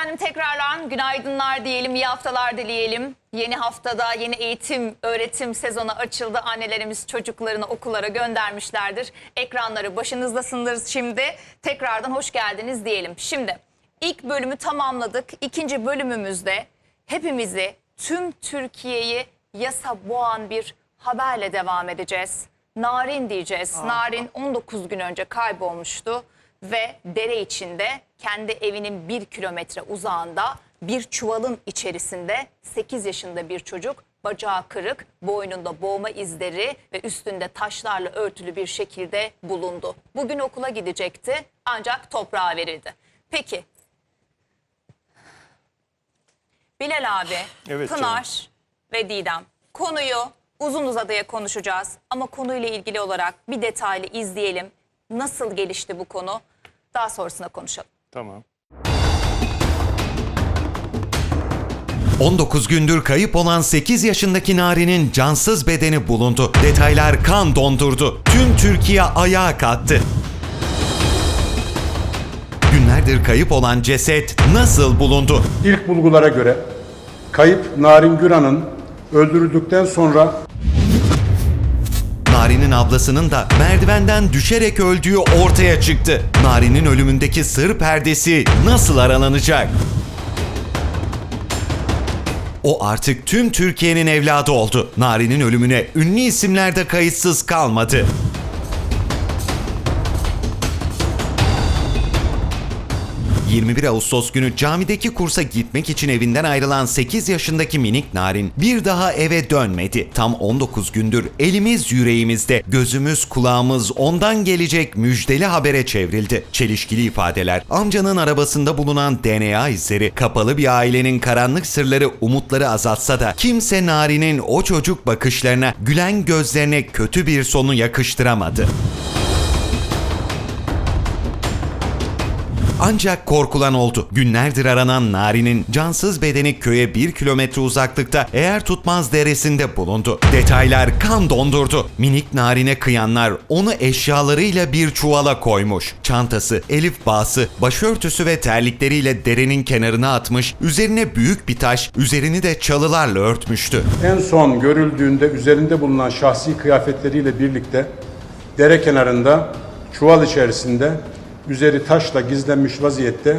efendim tekrardan günaydınlar diyelim, iyi haftalar dileyelim. Yeni haftada yeni eğitim, öğretim sezonu açıldı. Annelerimiz çocuklarını okullara göndermişlerdir. Ekranları başınızdasındır şimdi. Tekrardan hoş geldiniz diyelim. Şimdi ilk bölümü tamamladık. İkinci bölümümüzde hepimizi, tüm Türkiye'yi yasa boğan bir haberle devam edeceğiz. Narin diyeceğiz. Narin 19 gün önce kaybolmuştu ve dere içinde kendi evinin bir kilometre uzağında bir çuvalın içerisinde 8 yaşında bir çocuk bacağı kırık, boynunda boğma izleri ve üstünde taşlarla örtülü bir şekilde bulundu. Bugün okula gidecekti ancak toprağa verildi. Peki Bilal abi, Evet Pınar ve Didem konuyu uzun uzadıya konuşacağız ama konuyla ilgili olarak bir detaylı izleyelim. Nasıl gelişti bu konu? Daha sonrasında konuşalım. Tamam. 19 gündür kayıp olan 8 yaşındaki Nari'nin cansız bedeni bulundu. Detaylar kan dondurdu. Tüm Türkiye ayağa kalktı. Günlerdir kayıp olan ceset nasıl bulundu? İlk bulgulara göre kayıp Narin Güran'ın öldürüldükten sonra Nari'nin ablasının da merdivenden düşerek öldüğü ortaya çıktı. Nari'nin ölümündeki sır perdesi nasıl aralanacak? O artık tüm Türkiye'nin evladı oldu. Nari'nin ölümüne ünlü isimler de kayıtsız kalmadı. ...21 Ağustos günü camideki kursa gitmek için evinden ayrılan 8 yaşındaki minik Narin bir daha eve dönmedi. Tam 19 gündür elimiz yüreğimizde, gözümüz kulağımız ondan gelecek müjdeli habere çevrildi. Çelişkili ifadeler, amcanın arabasında bulunan DNA izleri, kapalı bir ailenin karanlık sırları umutları azaltsa da kimse Narin'in o çocuk bakışlarına, gülen gözlerine kötü bir sonu yakıştıramadı. Ancak korkulan oldu. Günlerdir aranan Nari'nin cansız bedeni köye bir kilometre uzaklıkta eğer tutmaz deresinde bulundu. Detaylar kan dondurdu. Minik Nari'ne kıyanlar onu eşyalarıyla bir çuvala koymuş. Çantası, elif bağsı, başörtüsü ve terlikleriyle derenin kenarına atmış, üzerine büyük bir taş, üzerini de çalılarla örtmüştü. en son görüldüğünde üzerinde bulunan şahsi kıyafetleriyle birlikte dere kenarında çuval içerisinde üzeri taşla gizlenmiş vaziyette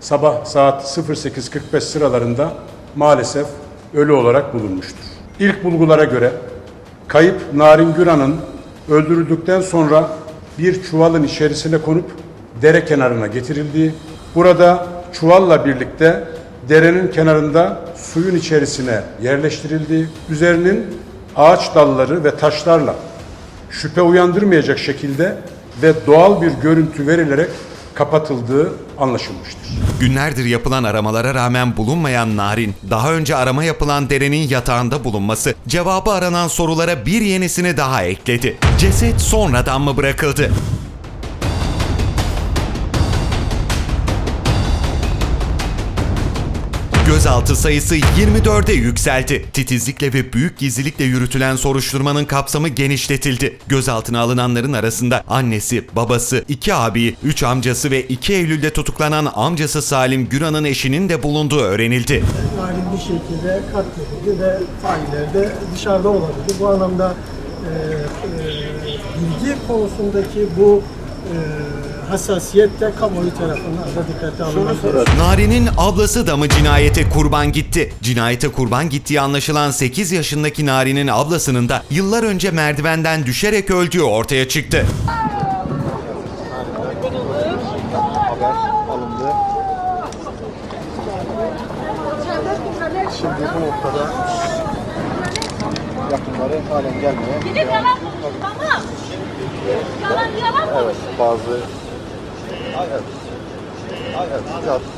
sabah saat 08.45 sıralarında maalesef ölü olarak bulunmuştur. İlk bulgulara göre kayıp Narin Güran'ın öldürüldükten sonra bir çuvalın içerisine konup dere kenarına getirildiği, burada çuvalla birlikte derenin kenarında suyun içerisine yerleştirildiği, üzerinin ağaç dalları ve taşlarla şüphe uyandırmayacak şekilde ve doğal bir görüntü verilerek kapatıldığı anlaşılmıştır. Günlerdir yapılan aramalara rağmen bulunmayan Narin, daha önce arama yapılan derenin yatağında bulunması, cevabı aranan sorulara bir yenisini daha ekledi. Ceset sonradan mı bırakıldı? Gözaltı sayısı 24'e yükseldi. Titizlikle ve büyük gizlilikle yürütülen soruşturmanın kapsamı genişletildi. Gözaltına alınanların arasında annesi, babası, iki abi, üç amcası ve 2 Eylül'de tutuklanan amcası Salim Güran'ın eşinin de bulunduğu öğrenildi. Narin bir şekilde katledildi ve failler de dışarıda olabilir. Bu anlamda e, e, bilgi konusundaki bu e, hassasiyet de kamuoyu tarafından da dikkate alınmalı. Nari'nin ablası da mı cinayete kurban gitti? Cinayete kurban gittiği anlaşılan 8 yaşındaki Nari'nin ablasının da yıllar önce merdivenden düşerek öldüğü ortaya çıktı. Şimdi bu noktada yakınları halen gelmeye Gidip yalan konuş tamam. Yalan yalan konuş. evet bazı evet evet biraz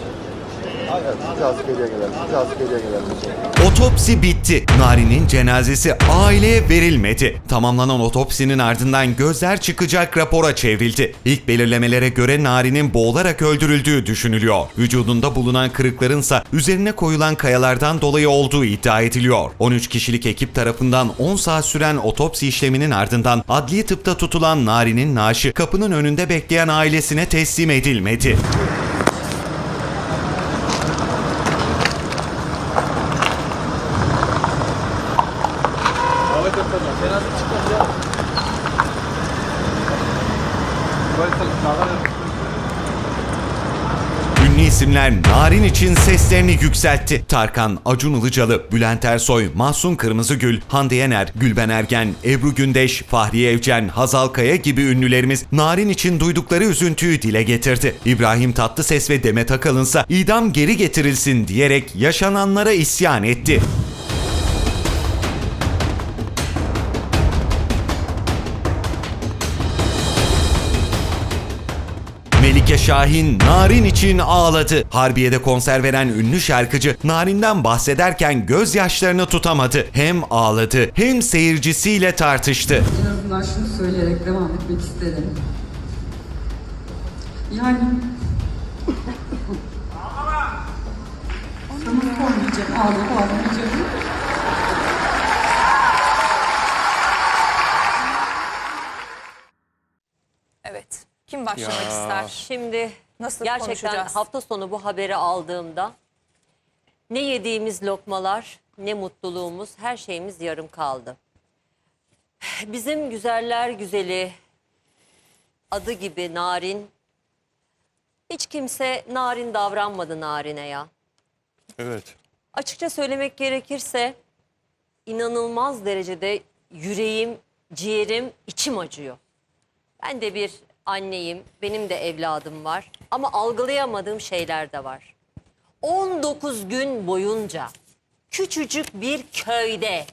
Otopsi bitti. Nari'nin cenazesi aileye verilmedi. Tamamlanan otopsinin ardından gözler çıkacak rapora çevrildi. İlk belirlemelere göre Nari'nin boğularak öldürüldüğü düşünülüyor. Vücudunda bulunan kırıklarınsa üzerine koyulan kayalardan dolayı olduğu iddia ediliyor. 13 kişilik ekip tarafından 10 saat süren otopsi işleminin ardından adli tıpta tutulan Nari'nin naaşı kapının önünde bekleyen ailesine teslim edilmedi. isimler Narin için seslerini yükseltti. Tarkan, Acun Ilıcalı, Bülent Ersoy, Mahsun Kırmızıgül, Hande Yener, Gülben Ergen, Ebru Gündeş, Fahriye Evcen, Hazal Kaya gibi ünlülerimiz Narin için duydukları üzüntüyü dile getirdi. İbrahim Tatlıses ve Demet Akalınsa idam geri getirilsin diyerek yaşananlara isyan etti. Melike Şahin Narin için ağladı. Harbiye'de konser veren ünlü şarkıcı Narin'den bahsederken gözyaşlarını tutamadı. Hem ağladı hem seyircisiyle tartıştı. En azından şunu söyleyerek devam etmek isterim. Yani... Sana sormayacağım, ağlayıp ağlamayacağım. Kim başlamak ister? Şimdi Nasıl gerçekten konuşacağız? hafta sonu bu haberi aldığımda ne yediğimiz lokmalar ne mutluluğumuz her şeyimiz yarım kaldı. Bizim güzeller güzeli adı gibi narin hiç kimse narin davranmadı narine ya. Evet. Açıkça söylemek gerekirse inanılmaz derecede yüreğim, ciğerim, içim acıyor. Ben de bir anneyim, benim de evladım var ama algılayamadığım şeyler de var. 19 gün boyunca küçücük bir köyde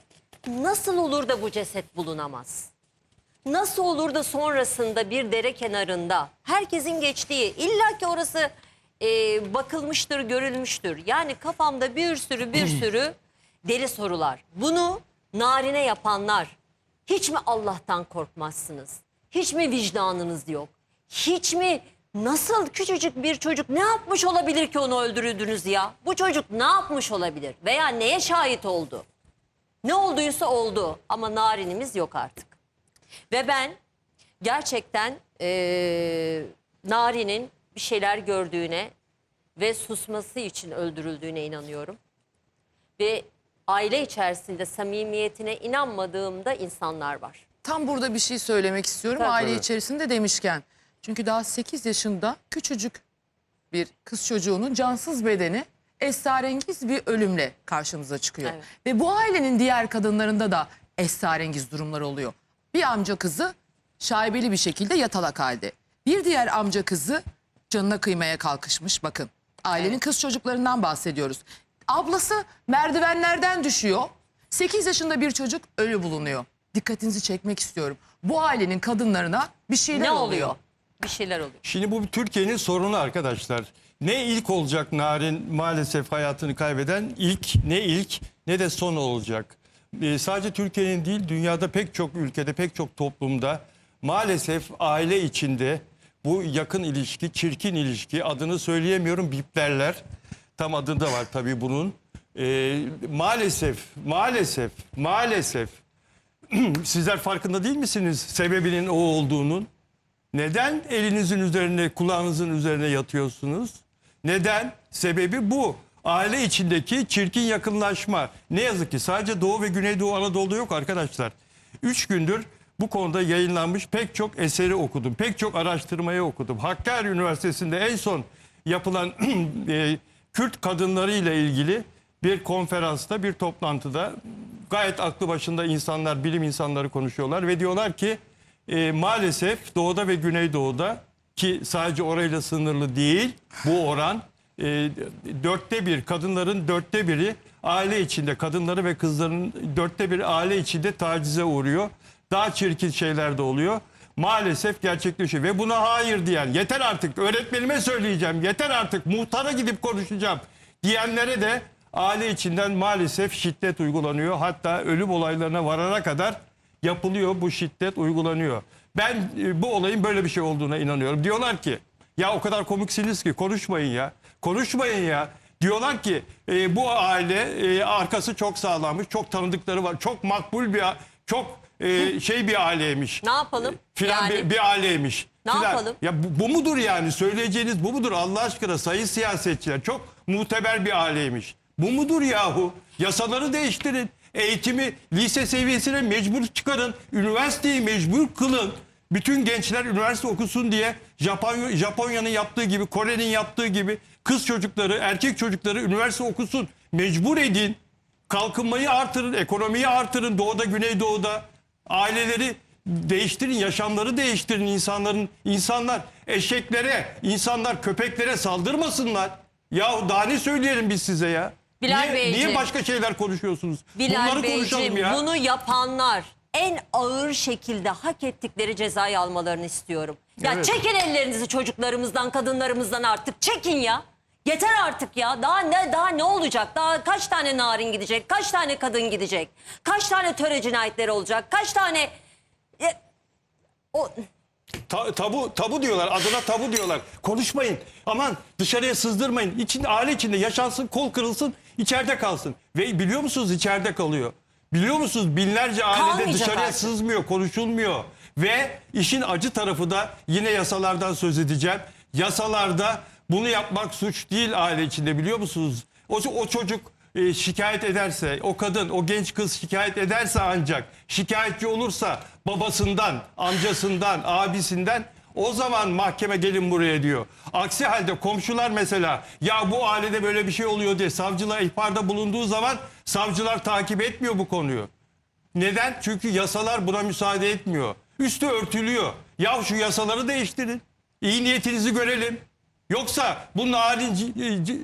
nasıl olur da bu ceset bulunamaz? Nasıl olur da sonrasında bir dere kenarında herkesin geçtiği illa ki orası e, bakılmıştır, görülmüştür. Yani kafamda bir sürü bir sürü deli sorular. Bunu narine yapanlar hiç mi Allah'tan korkmazsınız? Hiç mi vicdanınız yok? Hiç mi nasıl küçücük bir çocuk ne yapmış olabilir ki onu öldürdünüz ya? Bu çocuk ne yapmış olabilir? Veya neye şahit oldu? Ne olduysa oldu ama narinimiz yok artık. Ve ben gerçekten eee Nari'nin bir şeyler gördüğüne ve susması için öldürüldüğüne inanıyorum. Ve aile içerisinde samimiyetine inanmadığımda insanlar var. Tam burada bir şey söylemek istiyorum Tabii. aile içerisinde demişken. Çünkü daha 8 yaşında küçücük bir kız çocuğunun cansız bedeni esrarengiz bir ölümle karşımıza çıkıyor. Evet. Ve bu ailenin diğer kadınlarında da esrarengiz durumlar oluyor. Bir amca kızı şaibeli bir şekilde yatalak halde. Bir diğer amca kızı canına kıymaya kalkışmış bakın. Ailenin kız çocuklarından bahsediyoruz. Ablası merdivenlerden düşüyor. 8 yaşında bir çocuk ölü bulunuyor. Dikkatinizi çekmek istiyorum. Bu ailenin kadınlarına bir şeyler Ne oluyor. oluyor? Bir şeyler oluyor. Şimdi bu Türkiye'nin sorunu arkadaşlar. Ne ilk olacak Narin maalesef hayatını kaybeden ilk ne ilk ne de son olacak. Ee, sadece Türkiye'nin değil dünyada pek çok ülkede pek çok toplumda maalesef aile içinde bu yakın ilişki çirkin ilişki adını söyleyemiyorum biplerler. Tam adı da var tabii bunun. Ee, maalesef maalesef maalesef sizler farkında değil misiniz sebebinin o olduğunun? Neden elinizin üzerine, kulağınızın üzerine yatıyorsunuz? Neden? Sebebi bu. Aile içindeki çirkin yakınlaşma. Ne yazık ki sadece Doğu ve Güneydoğu Anadolu'da yok arkadaşlar. Üç gündür bu konuda yayınlanmış pek çok eseri okudum. Pek çok araştırmayı okudum. Hakkari Üniversitesi'nde en son yapılan e, Kürt kadınları ile ilgili bir konferansta, bir toplantıda gayet aklı başında insanlar, bilim insanları konuşuyorlar ve diyorlar ki e, maalesef doğuda ve güneydoğuda ki sadece orayla sınırlı değil bu oran e, dörtte bir kadınların dörtte biri aile içinde kadınları ve kızların dörtte biri aile içinde tacize uğruyor. Daha çirkin şeyler de oluyor. Maalesef gerçekleşiyor ve buna hayır diyen yeter artık öğretmenime söyleyeceğim yeter artık muhtara gidip konuşacağım diyenlere de aile içinden maalesef şiddet uygulanıyor. Hatta ölüm olaylarına varana kadar yapılıyor bu şiddet uygulanıyor. Ben e, bu olayın böyle bir şey olduğuna inanıyorum. Diyorlar ki ya o kadar komiksiniz ki konuşmayın ya. Konuşmayın ya. Diyorlar ki e, bu aile e, arkası çok sağlammış, çok tanıdıkları var, çok makbul bir çok e, şey bir aileymiş. Ne yapalım? Filan Yani- bir, bir aileymiş. Ne Filan. yapalım? Ya bu, bu mudur yani söyleyeceğiniz bu mudur Allah aşkına sayın siyasetçiler çok muteber bir aileymiş. Bu mudur yahu? Yasaları değiştirin. Eğitimi lise seviyesine mecbur çıkarın. Üniversiteyi mecbur kılın. Bütün gençler üniversite okusun diye Japonya, Japonya'nın yaptığı gibi, Kore'nin yaptığı gibi Kız çocukları, erkek çocukları üniversite okusun. Mecbur edin. Kalkınmayı artırın, ekonomiyi artırın doğuda, güneydoğuda. Aileleri değiştirin, yaşamları değiştirin insanların. insanlar eşeklere, insanlar köpeklere saldırmasınlar. Ya daha ne söyleyelim biz size ya? Bilal niye, Beyciğim. niye başka şeyler konuşuyorsunuz? Bilal Bunları konuşalım Beyciğim ya. bunu yapanlar en ağır şekilde hak ettikleri cezayı almalarını istiyorum. Ya Evet. çekin ellerinizi çocuklarımızdan, kadınlarımızdan artık. Çekin ya. Yeter artık ya. Daha ne daha ne olacak? Daha kaç tane narin gidecek? Kaç tane kadın gidecek? Kaç tane töre cinayetleri olacak? Kaç tane E, o Ta- tabu tabu diyorlar adına tabu diyorlar. Konuşmayın. Aman dışarıya sızdırmayın. İçinde aile içinde yaşansın, kol kırılsın, içeride kalsın. Ve biliyor musunuz içeride kalıyor. Biliyor musunuz binlerce ailede Kalmayacak dışarıya artık. sızmıyor, konuşulmuyor. Ve işin acı tarafı da yine yasalardan söz edeceğim. Yasalarda bunu yapmak suç değil aile içinde biliyor musunuz? O, o çocuk e, şikayet ederse, o kadın, o genç kız şikayet ederse ancak, şikayetçi olursa babasından, amcasından, abisinden o zaman mahkeme gelin buraya diyor. Aksi halde komşular mesela ya bu ailede böyle bir şey oluyor diye savcılığa ihbarda bulunduğu zaman savcılar takip etmiyor bu konuyu. Neden? Çünkü yasalar buna müsaade etmiyor. Üstü örtülüyor. Ya şu yasaları değiştirin. İyi niyetinizi görelim. Yoksa bu narin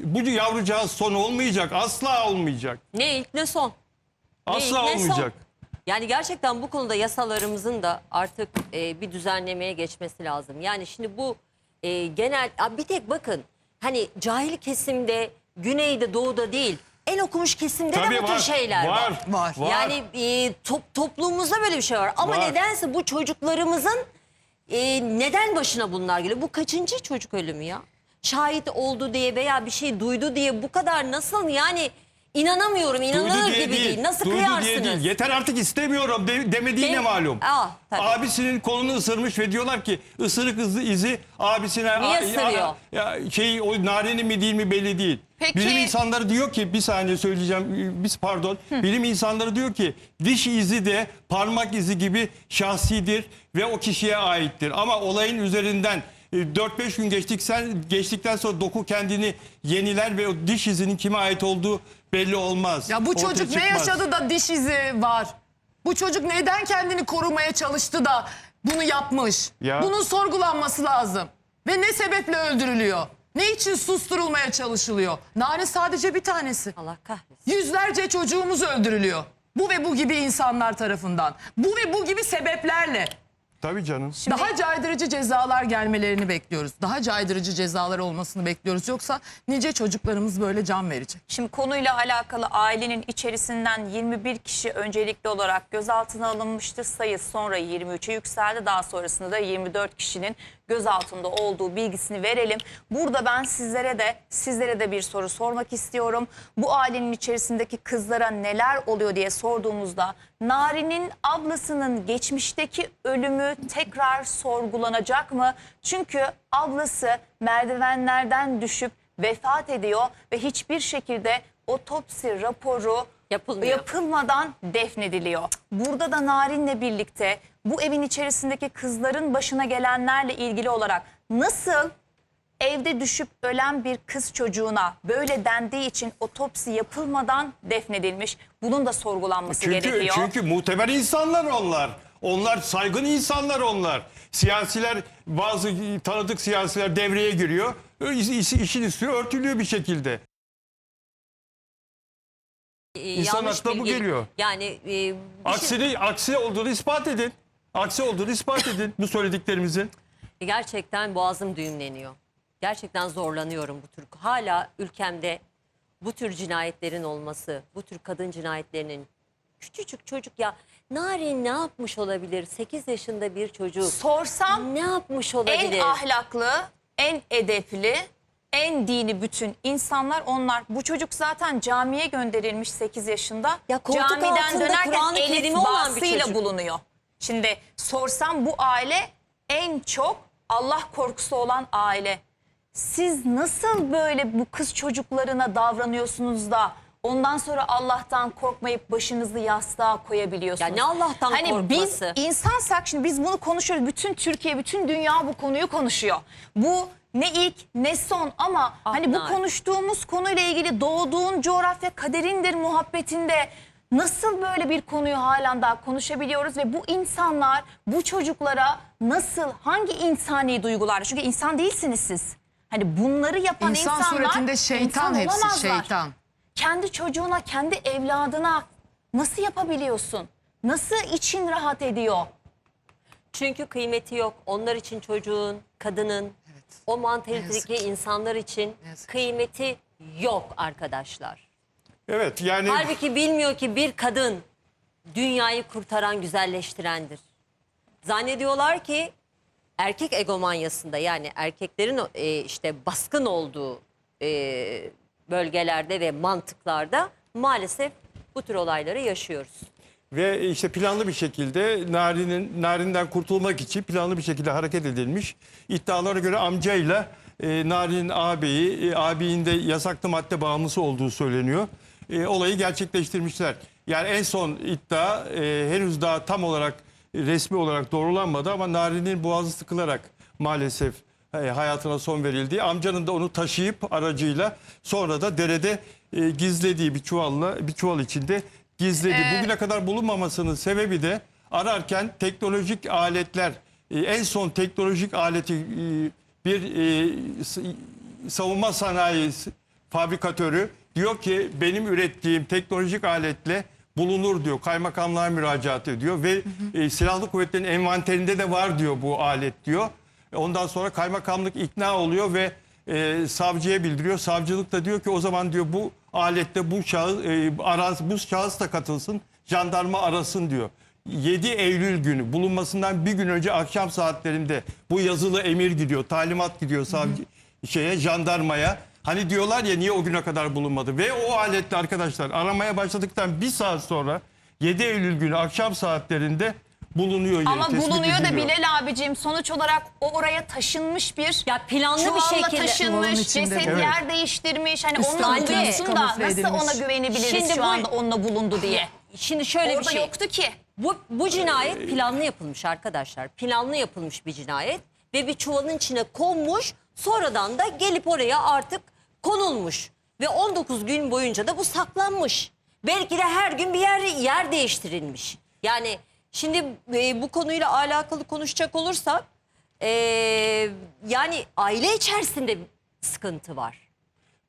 bu yavrucağız son olmayacak. Asla olmayacak. ne ilk ne son. Ne ilk, Asla ne son. Yani gerçekten bu konuda yasalarımızın da artık e, bir düzenlemeye geçmesi lazım. Yani şimdi bu e, genel bir tek bakın hani cahil kesimde güneyde doğuda değil en okumuş kesimde Tabii de bu tür var, şeyler var. var, Var. var. Yani e, top, toplumumuzda böyle bir şey var. Ama Var. nedense bu çocuklarımızın e, neden başına bunlar geliyor? Bu kaçıncı çocuk ölümü ya? Şahit oldu diye veya bir şey duydu diye bu kadar nasıl yani inanamıyorum inanılır gibi değil. Nasıl duydu kıyarsınız? diye değil. Yeter artık istemiyorum de, demediği De- ne malum. Aa, tabii. Abisinin kolunu ısırmış ve diyorlar ki ısırık hızı izi abisine Niye ısırıyor? ya, şey o narenin mi değil mi belli değil. Peki- Bilim insanları diyor ki bir saniye söyleyeceğim biz pardon. Bilim insanları diyor ki diş izi de parmak izi gibi şahsidir ve o kişiye aittir. Ama olayın üzerinden e, 4-5 gün geçtikten, geçtikten sonra doku kendini yeniler ve o diş izinin kime ait olduğu belli olmaz. Ya bu Ortaya çocuk ne çıkmaz. yaşadı da diş izi var? Bu çocuk neden kendini korumaya çalıştı da bunu yapmış? Ya. Bunun sorgulanması lazım. Ve ne sebeple öldürülüyor? Ne için susturulmaya çalışılıyor? Narin sadece bir tanesi. Allah kahretsin. Yüzlerce çocuğumuz öldürülüyor. Bu ve bu gibi insanlar tarafından. Bu ve bu gibi sebeplerle. Tabii canım. Daha caydırıcı cezalar gelmelerini bekliyoruz. Daha caydırıcı cezalar olmasını bekliyoruz. Yoksa nice çocuklarımız böyle can verecek. Şimdi konuyla alakalı ailenin içerisinden 21 kişi öncelikli olarak gözaltına alınmıştı. Sayı sonra 23'e yükseldi. Daha sonrasında da 24 kişinin gözaltında olduğu bilgisini verelim. Burada ben sizlere de sizlere de bir soru sormak istiyorum. Bu ailenin içerisindeki kızlara neler oluyor diye sorduğumuzda Nari'nin ablasının geçmişteki ölümü tekrar sorgulanacak mı? Çünkü ablası merdivenlerden düşüp vefat ediyor ve hiçbir şekilde otopsi raporu Yapılmıyor. yapılmadan defnediliyor. Burada da Narin'le birlikte bu evin içerisindeki kızların başına gelenlerle ilgili olarak nasıl evde düşüp ölen bir kız çocuğuna böyle dendiği için otopsi yapılmadan defnedilmiş. Bunun da sorgulanması Çünkü, gerekiyor. çünkü muteber insanlar onlar. Onlar saygın insanlar onlar. Siyasiler bazı tanıdık siyasiler devreye giriyor. İş- işin üstü örtülüyor bir şekilde. Ee, İnsan aklına bu geliyor. Yani e, bir şey- Aksini, aksi olduğunu ispat edin. Aksi olduğunu ispat edin bu söylediklerimizin. gerçekten boğazım düğümleniyor. Gerçekten zorlanıyorum bu tür. Hala ülkemde bu tür cinayetlerin olması, bu tür kadın cinayetlerinin küçücük çocuk ya Narin ne yapmış olabilir? 8 yaşında bir çocuk. Sorsam Ne yapmış olabilir? en ahlaklı, en edepli, en dini bütün insanlar onlar. Bu çocuk zaten camiye gönderilmiş 8 yaşında. Ya koltuk Camiden altında dönerken Kur'an-ı Elif Kerim'i olan bir çocuk. bulunuyor. Şimdi sorsam bu aile en çok Allah korkusu olan aile. Siz nasıl böyle bu kız çocuklarına davranıyorsunuz da ondan sonra Allah'tan korkmayıp başınızı yastığa koyabiliyorsunuz? Ya ne Allah'tan hani korkması? Biz insansak şimdi biz bunu konuşuyoruz. Bütün Türkiye, bütün dünya bu konuyu konuşuyor. Bu ne ilk ne son ama hani bu konuştuğumuz konuyla ilgili doğduğun coğrafya kaderindir muhabbetinde nasıl böyle bir konuyu halen daha konuşabiliyoruz ve bu insanlar bu çocuklara nasıl hangi insani duygular çünkü insan değilsiniz siz. Hani bunları yapan İnsan insanlar suretinde şeytan insan hepsi olamazlar. şeytan. Kendi çocuğuna, kendi evladına nasıl yapabiliyorsun? Nasıl için rahat ediyor? Çünkü kıymeti yok. Onlar için çocuğun, kadının, o Ne yazık ki. insanlar için Ne yazık ki. kıymeti yok arkadaşlar. Evet yani Halbuki bilmiyor ki bir kadın dünyayı kurtaran, güzelleştirendir. Zannediyorlar ki erkek egomanyasında yani erkeklerin e, işte baskın olduğu e, bölgelerde ve mantıklarda maalesef bu tür olayları yaşıyoruz. Ve işte planlı bir şekilde Narin'in Narin'den kurtulmak için planlı bir şekilde hareket edilmiş. İddialara göre amcayla e, Narin'in ağabeyi, e, abinin de yasaklı madde bağımlısı olduğu söyleniyor. E, olayı gerçekleştirmişler. Yani en son iddia e, henüz daha tam olarak resmi olarak doğrulanmadı ama Narin'in boğazı sıkılarak maalesef e, hayatına son verildiği, amcanın da onu taşıyıp aracıyla sonra da derede e, gizlediği bir çuvalla bir çuval içinde gizledi. Bugüne kadar bulunmamasının sebebi de ararken teknolojik aletler e, en son teknolojik aleti e, bir e, savunma sanayi fabrikatörü diyor ki benim ürettiğim teknolojik aletle bulunur diyor. Kaymakamlığa müracaat ediyor ve e, silahlı kuvvetlerin envanterinde de var diyor bu alet diyor. E, Ondan sonra kaymakamlık ikna oluyor ve e, savcıya bildiriyor. Savcılık da diyor ki o zaman diyor bu alette bu şahıs e, araz, bu şahıs da katılsın. Jandarma arasın diyor. 7 Eylül günü bulunmasından bir gün önce akşam saatlerinde bu yazılı emir gidiyor, talimat gidiyor savcı şeye jandarmaya. Hani diyorlar ya niye o güne kadar bulunmadı ve o aletle arkadaşlar aramaya başladıktan bir saat sonra 7 Eylül günü akşam saatlerinde bulunuyor yeri, Ama tespit bulunuyor da ediliyor. Bilal abicim sonuç olarak o oraya taşınmış bir Ya planlı bir çuvalla şekilde taşınmış, içinde ceset bu. yer değiştirmiş. Hani bulunsun da nasıl edilmiş. ona güvenebiliriz Şimdi şu bu- anda onunla bulundu diye. Şimdi şöyle Orada bir şey. yoktu ki. Bu, bu cinayet planlı yapılmış arkadaşlar. Planlı yapılmış bir cinayet ve bir çuvalın içine konmuş. Sonradan da gelip oraya artık konulmuş. Ve 19 gün boyunca da bu saklanmış. Belki de her gün bir yer, yer değiştirilmiş. Yani şimdi e, bu konuyla alakalı konuşacak olursak e, yani aile içerisinde sıkıntı var.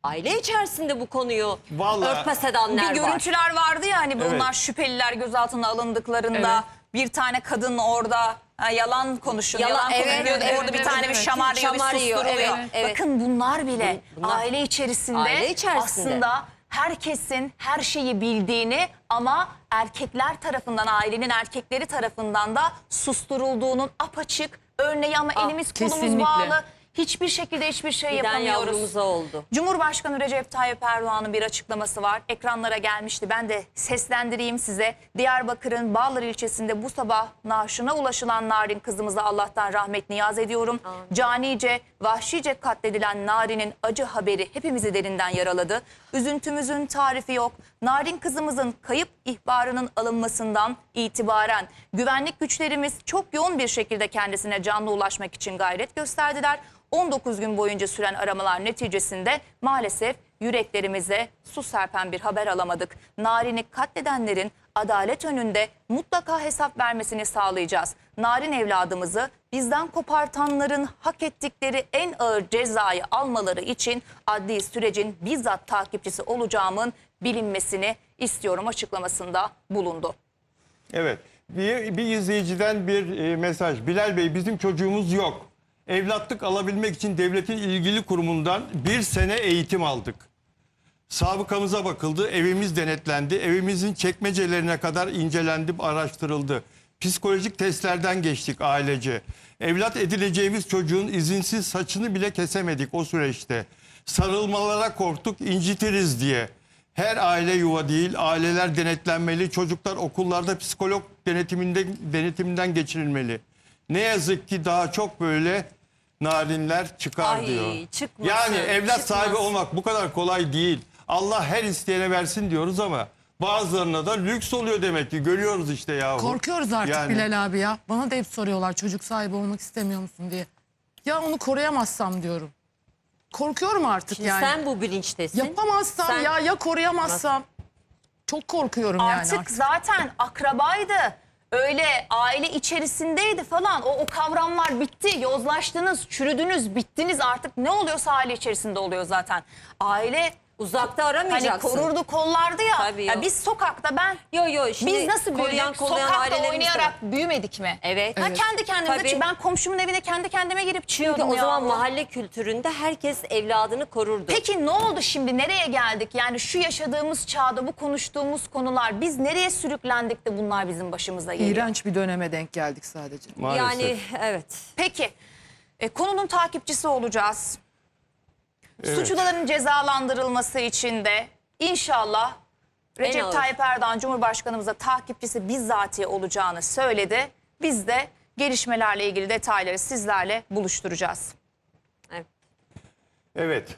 Aile içerisinde bu konuyu Vallahi- örtbas edenler Bir var. görüntüler vardı ya hani bunlar Evet. şüpheliler gözaltına alındıklarında bir tane kadın orada ha, yalan konuşuyor. Yalan- Yalan, evet, konuşuyor. evet, orada bir evet, tane bir evet. şamar yiyor, bir Şamar yiyor, susturuluyor. evet, evet. Bakın bunlar bile Bun- bunlar- aile içerisinde, Aile içerisinde. aslında herkesin her şeyi bildiğini ama erkekler tarafından ailenin erkekleri tarafından da susturulduğunun apaçık örneği ama Ah, elimiz kolumuz kesinlikle. bağlı. Hiçbir şekilde hiçbir şey Giden yapamıyoruz. oldu. Cumhurbaşkanı Recep Tayyip Erdoğan'ın bir açıklaması var. Ekranlara gelmişti. Ben de seslendireyim size. Diyarbakır'ın Bağlar ilçesinde bu sabah naaşına ulaşılan Narin kızımıza Allah'tan rahmet niyaz ediyorum. Canice, vahşice katledilen Narin'in acı haberi hepimizi derinden yaraladı. Üzüntümüzün tarifi yok. Narin kızımızın kayıp ihbarının alınmasından itibaren güvenlik güçlerimiz çok yoğun bir şekilde kendisine canlı ulaşmak için gayret gösterdiler. 19 gün boyunca süren aramalar neticesinde maalesef yüreklerimize su serpen bir haber alamadık. Narin'i katledenlerin adalet önünde mutlaka hesap vermesini sağlayacağız. Narin evladımızı bizden kopartanların hak ettikleri en ağır cezayı almaları için adli sürecin bizzat takipçisi olacağımın bilinmesini istiyorum açıklamasında bulundu. Evet. Bir, bir izleyiciden bir e, mesaj. Bilal Bey bizim çocuğumuz yok. Evlatlık alabilmek için devletin ilgili kurumundan bir sene eğitim aldık. Sabıkamıza bakıldı, evimiz denetlendi, evimizin çekmecelerine kadar incelendi, araştırıldı. Psikolojik testlerden geçtik ailece. Evlat edileceğimiz çocuğun izinsiz saçını bile kesemedik o süreçte. Sarılmalara korktuk, incitiriz diye. Her aile yuva değil, aileler denetlenmeli, çocuklar okullarda psikolog denetiminde, denetiminden geçirilmeli. Ne yazık ki daha çok böyle narinler çıkar Ay, diyor. çıkmasın, yani evlat çıkmaz. sahibi olmak bu kadar kolay değil. Allah her isteyene versin diyoruz ama bazılarına da lüks oluyor demek ki. Görüyoruz işte yahu. Korkuyoruz artık Yani. Bilal abi ya. Bana da hep soruyorlar çocuk sahibi olmak istemiyor musun diye. Ya onu koruyamazsam diyorum. Korkuyorum artık Şimdi yani. sen bu bilinçtesin. Yapamazsam Sen- ya ya koruyamazsam. Çok korkuyorum yani Artık artık. zaten akrabaydı. Öyle aile içerisindeydi falan. O, o kavramlar bitti. Yozlaştınız, çürüdünüz, bittiniz. Artık ne oluyorsa aile içerisinde oluyor zaten. Aile Uzakta hani aramayacaksın. korurdu, kollardı ya. Tabii ya biz sokakta ben Yo yo şimdi biz nasıl büyüdük? koruyan kollayan Sokakta oynayarak var. büyümedik mi? Evet. Ha, Evet. kendi kendimize Tabii. ben komşumun evine kendi kendime girip Çünkü çıkıyordum o ya. zaman mahalle kültüründe herkes evladını korurdu. Peki ne oldu şimdi? Nereye geldik? Yani şu yaşadığımız çağda bu konuştuğumuz konular biz nereye sürüklendik de bunlar bizim başımıza geliyor? İğrenç bir döneme denk geldik sadece. Maalesef. Yani evet. Peki e, konunun takipçisi olacağız. Evet. Suçluların cezalandırılması için de inşallah Recep. Tayyip Erdoğan Cumhurbaşkanımıza takipçisi bizzatihi olacağını söyledi. Biz de gelişmelerle ilgili detayları sizlerle buluşturacağız. evet. Evet.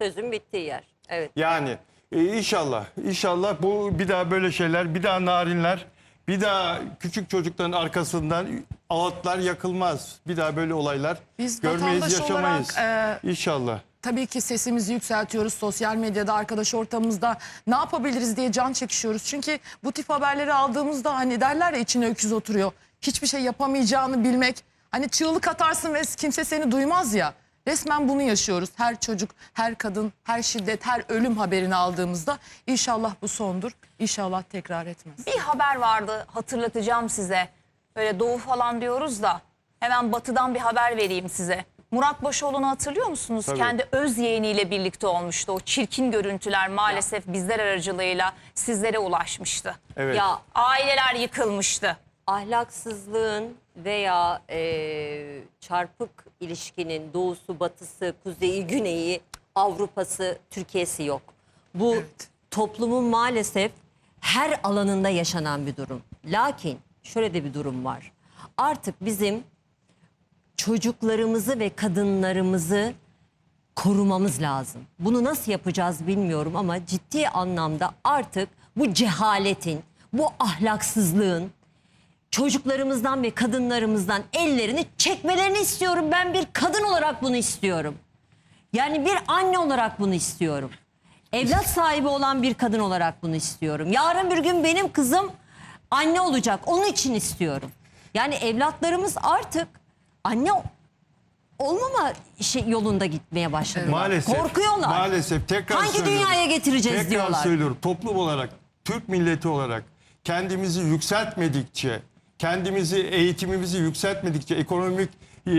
Sözün bittiği yer. Evet. Yani e, inşallah, inşallah bu bir daha böyle şeyler, bir daha narinler, bir daha küçük çocukların arkasından ağıtlar yakılmaz. Bir daha böyle olaylar Biz görmeyiz, vatandaş yaşamayız. olarak, İnşallah. Tabii ki sesimizi yükseltiyoruz sosyal medyada, arkadaş ortamımızda ne yapabiliriz diye can çekişiyoruz. Çünkü bu tip haberleri aldığımızda hani derler ya içine öküz oturuyor. Hiçbir şey yapamayacağını bilmek. Hani çığlık atarsın ve kimse seni duymaz ya. Resmen bunu yaşıyoruz. Her çocuk, her kadın, her şiddet, her ölüm haberini aldığımızda inşallah bu sondur. İnşallah tekrar etmez. Bir haber vardı hatırlatacağım size. Böyle doğu falan diyoruz da hemen batıdan bir haber vereyim size. Murat Başoğlu'nu hatırlıyor musunuz? Tabii. Kendi öz yeğeniyle birlikte olmuştu. O çirkin görüntüler maalesef bizler aracılığıyla sizlere ulaşmıştı. Evet. Ya Aileler yıkılmıştı. ahlaksızlığın veya e, çarpık ilişkinin doğusu, batısı, kuzeyi, güneyi, Avrupa'sı, Türkiye'si yok. Bu toplumun maalesef her alanında yaşanan bir durum. Lakin şöyle de bir durum var. Artık bizim çocuklarımızı ve kadınlarımızı korumamız lazım. Bunu nasıl yapacağız bilmiyorum ama ciddi anlamda artık bu cehaletin, bu ahlaksızlığın çocuklarımızdan ve kadınlarımızdan ellerini çekmelerini istiyorum. Ben bir kadın olarak bunu istiyorum. Yani bir anne olarak bunu istiyorum. Evlat sahibi olan bir kadın olarak bunu istiyorum. Yarın bir gün benim kızım anne olacak. Onun için istiyorum. Yani evlatlarımız artık anne olmama şey yolunda gitmeye başladılar. Maalesef. Korkuyorlar. Maalesef tekrar Hangi söylüyorum. dünyaya getireceğiz tekrar diyorlar. söylüyorum. Toplum olarak, Türk milleti olarak kendimizi yükseltmedikçe, kendimizi, eğitimimizi yükseltmedikçe, ekonomik e,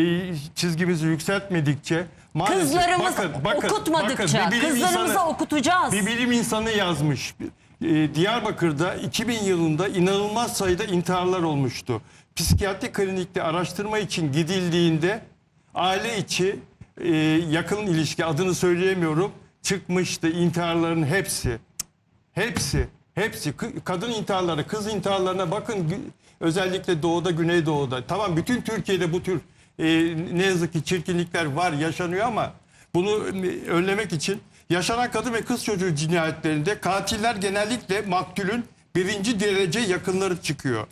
çizgimizi yükseltmedikçe maalesef Kızlarımız okutmadıkça, bir bilim kızlarımızı insanı- okutacağız. Bir bilim insanı yazmış. E, Diyarbakır'da 2000 yılında inanılmaz sayıda intiharlar olmuştu. Psikiyatri klinikte araştırma için gidildiğinde aile içi e, yakın ilişki adını söyleyemiyorum çıkmıştı intiharların hepsi. Hepsi, hepsi. Kadın intiharları, kız intiharlarına bakın özellikle doğuda, güneydoğuda. Tamam bütün Türkiye'de bu tür e, ne yazık ki çirkinlikler var, yaşanıyor ama bunu e, önlemek için yaşanan kadın ve kız çocuğu cinayetlerinde katiller genellikle maktulün birinci derece yakınları çıkıyor.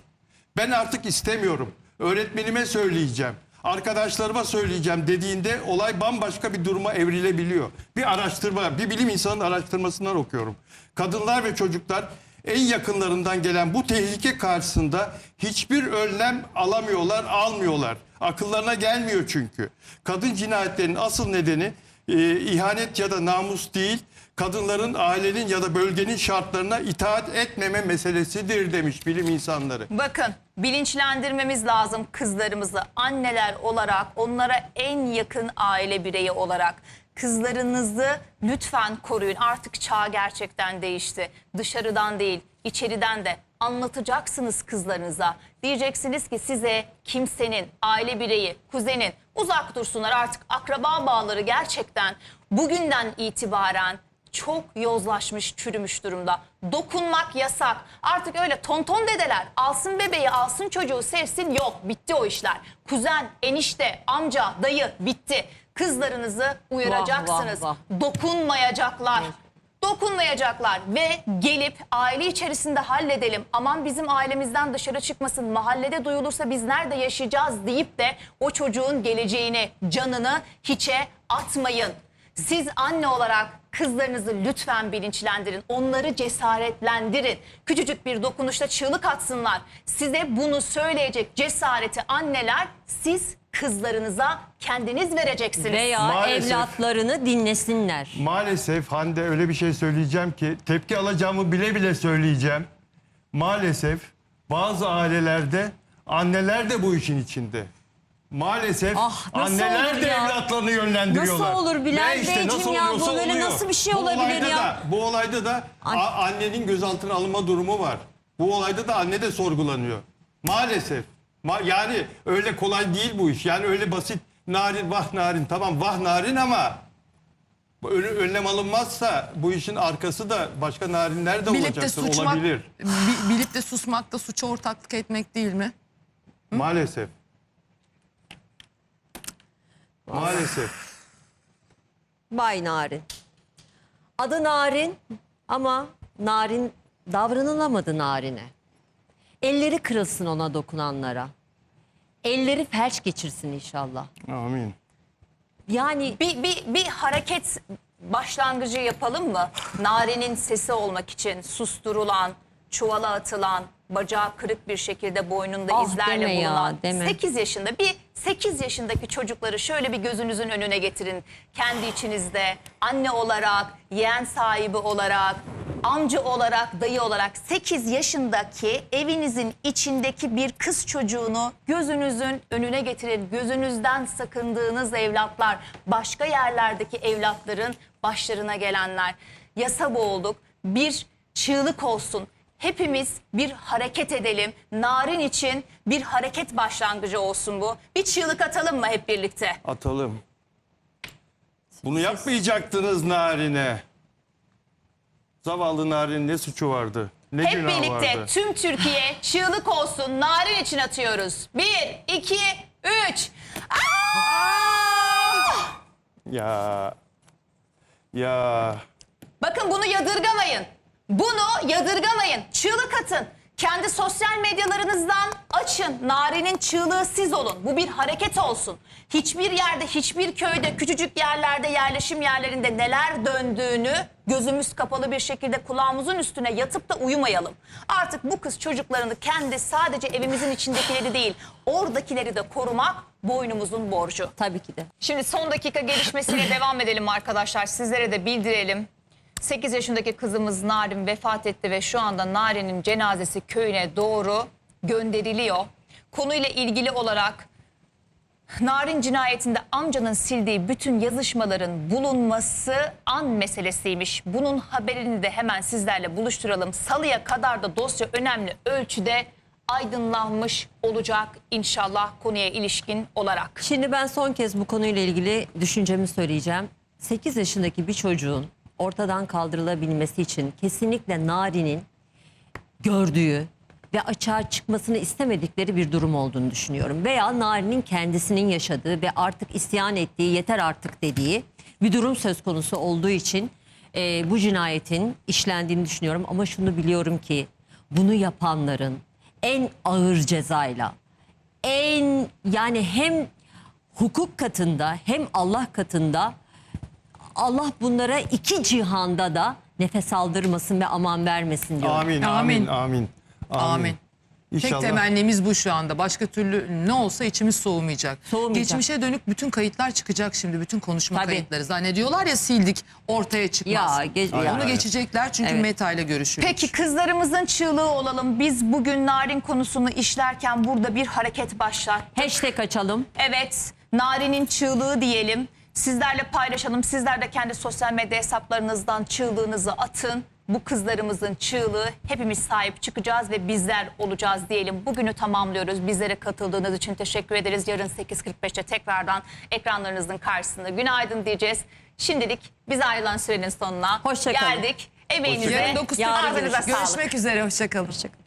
Ben artık istemiyorum. Öğretmenime söyleyeceğim. Arkadaşlarıma söyleyeceğim dediğinde olay bambaşka bir duruma evrilebiliyor. Bir araştırma, bir bilim insanının araştırmasından okuyorum. Kadınlar ve çocuklar en yakınlarından gelen bu tehlike karşısında hiçbir önlem alamıyorlar, almıyorlar. Akıllarına gelmiyor çünkü. Kadın cinayetlerinin asıl nedeni e, ihanet ya da namus değil, kadınların ailenin ya da bölgenin şartlarına itaat etmeme meselesidir demiş bilim insanları. Bakın bilinçlendirmemiz lazım kızlarımızı anneler olarak onlara en yakın aile bireyi olarak kızlarınızı lütfen koruyun artık çağ gerçekten değişti dışarıdan değil içeriden de anlatacaksınız kızlarınıza diyeceksiniz ki size kimsenin aile bireyi kuzenin uzak dursunlar artık akraba bağları gerçekten bugünden itibaren çok yozlaşmış, çürümüş durumda. Dokunmak yasak. Artık öyle tonton dedeler alsın bebeği, alsın çocuğu, sevsin yok. Bitti o işler. Kuzen, enişte, amca, dayı bitti. Kızlarınızı uyaracaksınız. vah, Dokunmayacaklar. dokunmayacaklar ve gelip aile içerisinde halledelim. Aman bizim ailemizden dışarı çıkmasın, mahallede duyulursa biz nerede yaşayacağız deyip de o çocuğun geleceğini, canını hiçe atmayın. Siz anne olarak kızlarınızı lütfen bilinçlendirin. Onları cesaretlendirin. Küçücük bir dokunuşta çığlık atsınlar. Size bunu söyleyecek cesareti anneler siz kızlarınıza kendiniz vereceksiniz. Veya Maalesef. evlatlarını dinlesinler. Maalesef Hande öyle bir şey söyleyeceğim ki tepki alacağımı bile bile söyleyeceğim. Maalesef bazı ailelerde anneler de bu işin içinde. Maalesef Ah, nasıl anneler de ya? evlatlarını yönlendiriyorlar. Nasıl olur Bilal işte Beyciğim nasıl ya? oluyorsa Bu böyle nasıl bir şey Bu olabilir olayda ya? Da, bu olayda da An- a- annenin gözaltına alınma durumu var. Bu olayda da anne de sorgulanıyor. Maalesef. Yani öyle kolay değil bu iş. Yani öyle basit narin vah narin tamam vah narin ama ön- önlem alınmazsa bu işin arkası da başka narinler de Bilip de olacaktır, suçmak, olabilir. bi- bilip de susmak da suça ortaklık etmek değil mi? Maalesef. Maalesef. Bay Narin. Adı Narin ama Narin davranılamadı Narin'e. Elleri kırılsın ona dokunanlara. Elleri felç geçirsin inşallah. Amin. Yani Bir, bir, bir hareket başlangıcı yapalım mı? Narenin sesi olmak için susturulan, çuvala atılan, bacağı kırık bir şekilde boynunda Ah, izlerle deme ya, bulunan deme. 8 yaşında bir 8 yaşındaki çocukları şöyle bir gözünüzün önüne getirin. Kendi içinizde anne olarak, yeğen sahibi olarak, amca olarak, dayı olarak 8 yaşındaki evinizin içindeki bir kız çocuğunu gözünüzün önüne getirin. Gözünüzden sakındığınız evlatlar, başka yerlerdeki evlatların başlarına gelenler. Yasa boğulduk. Bir çığlık olsun. Hepimiz bir hareket edelim. Narin için bir hareket başlangıcı olsun bu. Bir çığlık atalım mı hep birlikte? Atalım. Bunu yapmayacaktınız Narin'e. Zavallı Narin ne suçu vardı? Ne Hep günahı birlikte vardı? tüm Türkiye çığlık olsun. Narin için atıyoruz. Bir, iki, üç. Aa! Ya. Ya. Bakın bunu yadırgamayın. Bunu yadırgamayın. Çığlık atın. Kendi sosyal medyalarınızdan açın. Narenin çığlığı siz olun. Bu bir hareket olsun. Hiçbir yerde, hiçbir köyde, küçücük yerlerde, yerleşim yerlerinde neler döndüğünü gözümüz kapalı bir şekilde kulağımızın üstüne yatıp da uyumayalım. Artık bu kız çocuklarını kendi sadece evimizin içindekileri değil, oradakileri de korumak boynumuzun borcu. tabii ki de. Şimdi son dakika gelişmesiyle devam edelim arkadaşlar. Sizlere de bildirelim. 8 yaşındaki kızımız Narin vefat etti ve şu anda Narin'in cenazesi köyüne doğru gönderiliyor. Konuyla ilgili olarak Narin cinayetinde amcanın sildiği bütün yazışmaların bulunması an meselesiymiş. Bunun haberini de hemen sizlerle buluşturalım. Salıya kadar da dosya önemli ölçüde aydınlanmış olacak inşallah konuya ilişkin olarak. Şimdi ben son kez bu konuyla ilgili düşüncemi söyleyeceğim. 8 yaşındaki bir çocuğun ortadan kaldırılabilmesi için kesinlikle Nari'nin gördüğü ve açığa çıkmasını istemedikleri bir durum olduğunu düşünüyorum. Veya Nari'nin kendisinin yaşadığı ve artık isyan ettiği, yeter artık dediği bir durum söz konusu olduğu için e, bu cinayetin işlendiğini düşünüyorum. Ama şunu biliyorum ki bunu yapanların en ağır cezayla, en yani hem hukuk katında hem Allah katında Allah bunlara iki cihanda da nefes aldırmasın ve aman vermesin diyorum. Amin, Amin. amin, amin. Amin. Tek İnşallah. temennimiz bu şu anda. Başka türlü ne olsa içimiz soğumayacak. Soğumayacak. Geçmişe dönük bütün kayıtlar çıkacak şimdi. Bütün konuşma Tabii. kayıtları. Zannediyorlar ya sildik ortaya çıkmaz. Ya, ge- Onu ya. geçecekler çünkü Evet. Meta ile görüşülmüş. Peki kızlarımızın çığlığı olalım. Biz bugün Narin konusunu işlerken burada bir hareket başlattık. Hashtag açalım. Evet, Narin'in çığlığı diyelim. Sizlerle paylaşalım. Sizler de kendi sosyal medya hesaplarınızdan çığlığınızı atın. Bu kızlarımızın çığlığı hepimiz sahip çıkacağız ve bizler olacağız diyelim. Bugünü tamamlıyoruz. Bizlere katıldığınız için teşekkür ederiz. Yarın 8.45'te tekrardan ekranlarınızın karşısında günaydın diyeceğiz. Şimdilik biz ayrılan sürenin sonuna Hoşça kalın. geldik. Emeğinize, Yarın 9.40'da ağzınıza sağlık. görüşmek üzere. Hoşçakalın. Hoşçakalın.